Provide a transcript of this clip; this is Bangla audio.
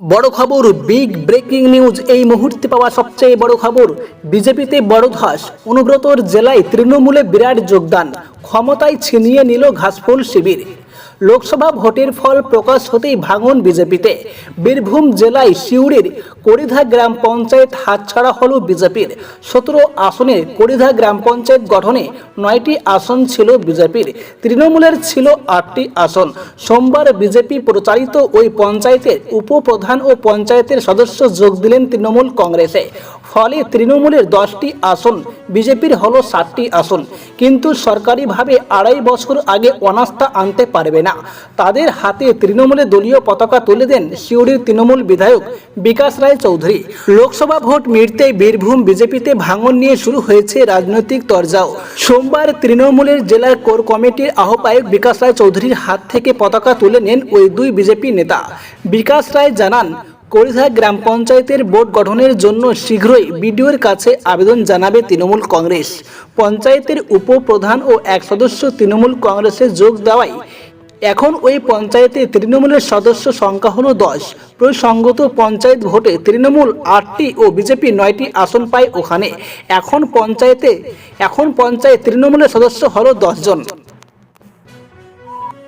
বড় খবর বিগ ব্রেকিং নিউজ এই মুহূর্তে পাওয়া সবচেয়ে বড় খবর। বিজেপিতে বড় ধস, অনুব্রতর জেলায় তৃণমূলে বিরাট যোগদান, ক্ষমতায় ছিনিয়ে নিল ঘাসফুল শিবির। লোকসভা ভোটের ফল প্রকাশ হতেই ভাঙন বিজেপিতে। বীরভূম জেলায় সিউড়ির করিধা গ্রাম পঞ্চায়েত হাতছাড়া হল বিজেপির। সতেরো আসনে করিধা গ্রাম পঞ্চায়েত গঠনে নয়টি আসন ছিল বিজেপির। তৃণমূলের ছিল আটটি আসন। সোমবার বিজেপি প্রচারিত ওই পঞ্চায়েতের উপপ্রধান ও পঞ্চায়েতের সদস্য যোগ দিলেন তৃণমূল কংগ্রেসে। ফলে তৃণমূলের দশটি আসন, বিজেপির হল ষাটটি আসন। কিন্তু সরকারিভাবে আড়াই বছর আগে অনাস্থা আনতে পারবে না। তাদের হাতে তৃণমূলের দলীয় পতাকা তুলে দেন সিউড়ির তৃণমূল বিধায়ক বিকাশ রায় চৌধুরী। লোকসভা ভোট মিটতেই বীরভূম বিজেপিতে ভাঙন নিয়ে শুরু হয়েছে রাজনৈতিক তরজাও। সোমবার তৃণমূলের জেলার কোর কমিটির আহ্বায়ক বিকাশ রায় চৌধুরীর হাত থেকে পতাকা তুলে নেন ওই দুই বিজেপি নেতা। বিকাশ রায় জানান করিধা গ্রাম পঞ্চায়েতের বোর্ড গঠনের জন্য শীঘ্রই বিডিওর কাছে আবেদন জানাবে তৃণমূল কংগ্রেস। পঞ্চায়েতের উপপ্রধান ও এক সদস্য তৃণমূল কংগ্রেসে যোগ দেওয়ায় এখন ওই পঞ্চায়েতে তৃণমূলের সদস্য সংখ্যা হলো দশ। প্রসঙ্গত পঞ্চায়েত ভোটে তৃণমূল আটটি ও বিজেপি নয়টি আসন পায় ওখানে। এখন পঞ্চায়েতে, এখন পঞ্চায়েত তৃণমূলের সদস্য হল দশজন